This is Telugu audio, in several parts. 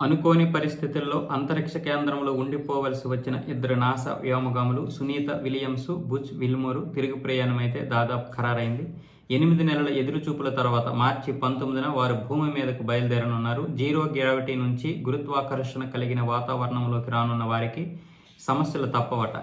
అనుకోని పరిస్థితుల్లో అంతరిక్ష కేంద్రంలో ఉండిపోవలసి వచ్చిన ఇద్దరు నాసా వ్యోమగాములు సునీత విలియమ్స్ బుచ్ విల్మోరు తిరుగు ప్రయాణమైతే దాదాపు ఖరారైంది. ఎనిమిది నెలల ఎదురుచూపుల తర్వాత మార్చి పంతొమ్మిదిన వారు భూమి మీదకు బయలుదేరనున్నారు. జీరో గ్రావిటీ నుంచి గురుత్వాకర్షణ కలిగిన వాతావరణంలోకి రానున్న వారికి సమస్యలు తప్పవట.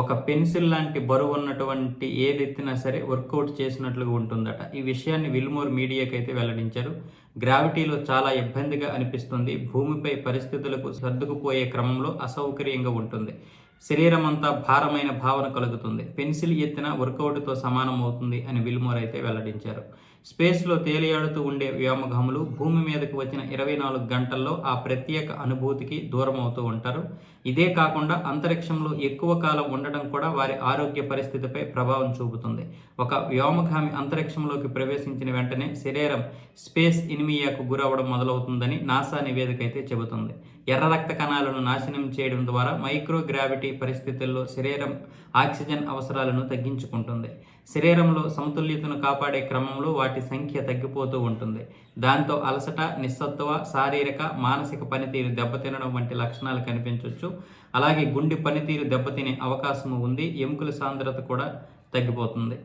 ఒక పెన్సిల్ లాంటి బరువు ఉన్నటువంటి ఏది ఎత్తినా సరే వర్కౌట్ చేసినట్లుగా ఉంటుందట. ఈ విషయాన్ని విల్మోర్ మీడియాకి అయితే వెల్లడించారు. గ్రావిటీలో చాలా ఇబ్బందిగా అనిపిస్తుంది. భూమిపై పరిస్థితులకు సర్దుకుపోయే క్రమంలో అసౌకర్యంగా ఉంటుంది. శరీరం అంతా భారమైన భావన కలుగుతుంది. పెన్సిల్ ఎత్తిన వర్కౌట్తో సమానం అవుతుంది అని విల్మోర్ అయితే వెల్లడించారు. స్పేస్లో తేలియాడుతూ ఉండే వ్యోమగాములు భూమి మీదకు వచ్చిన ఇరవై నాలుగు గంటల్లో ఆ ప్రత్యేక అనుభూతికి దూరం అవుతూ ఉంటారు. ఇదే కాకుండా అంతరిక్షంలో ఎక్కువ కాలం ఉండడం కూడా వారి ఆరోగ్య పరిస్థితిపై ప్రభావం చూపుతుంది. ఒక వ్యోమగామి అంతరిక్షంలోకి ప్రవేశించిన వెంటనే శరీరం స్పేస్ ఇనిమియాకు గురవడం మొదలవుతుందని నాసా నివేదిక అయితే చెబుతుంది. ఎర్ర రక్త కణాలను నాశనం చేయడం ద్వారా మైక్రో గ్రావిటీ పరిస్థితుల్లో శరీరం ఆక్సిజన్ అవసరాలను తగ్గించుకుంటుంది? శరీరంలో సమతుల్యతను కాపాడే క్రమంలో వాటి సంఖ్య తగ్గిపోతూ ఉంటుంది. దాంతో అలసట నిస్సత్వ శారీరక మానసిక పనితీరు దెబ్బతినడం వంటి లక్షణాలు కనిపించవచ్చు అలాగే గుండె పనితీరు దెబ్బతినే అవకాశం ఉంది. ఎముకల సాంద్రత కూడా తగ్గిపోతుంది.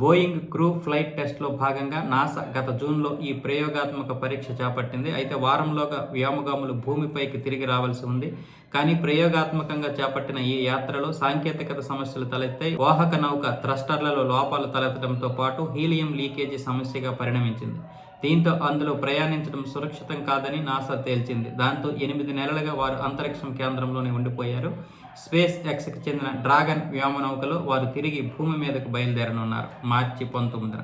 బోయింగ్ క్రూ ఫ్లైట్ టెస్ట్లో భాగంగా నాసా గత జూన్లో ఈ ప్రయోగాత్మక పరీక్ష చేపట్టింది. అయితే వారంలోగా వ్యోమగాములు భూమిపైకి తిరిగి రావాల్సి ఉంది. కానీ ప్రయోగాత్మకంగా చేపట్టిన ఈ యాత్రలో సాంకేతికత సమస్యలు తలెత్తాయి. వాహక నౌక థ్రస్టర్లలో లోపాలు తలెత్తడంతో పాటు హీలియం లీకేజీ సమస్యగా పరిణమించింది. దీంతో అందులో ప్రయాణించడం సురక్షితం కాదని నాసా తేల్చింది. దాంతో ఎనిమిది నెలలుగా వారు అంతరిక్షం కేంద్రంలోనే ఉండిపోయారు. స్పేస్ ఎక్స్కి చెందిన డ్రాగన్ వ్యోమనౌకలో వారు తిరిగి భూమి మీదకు బయలుదేరనున్నారు. మార్చి పంతొమ్మిదిన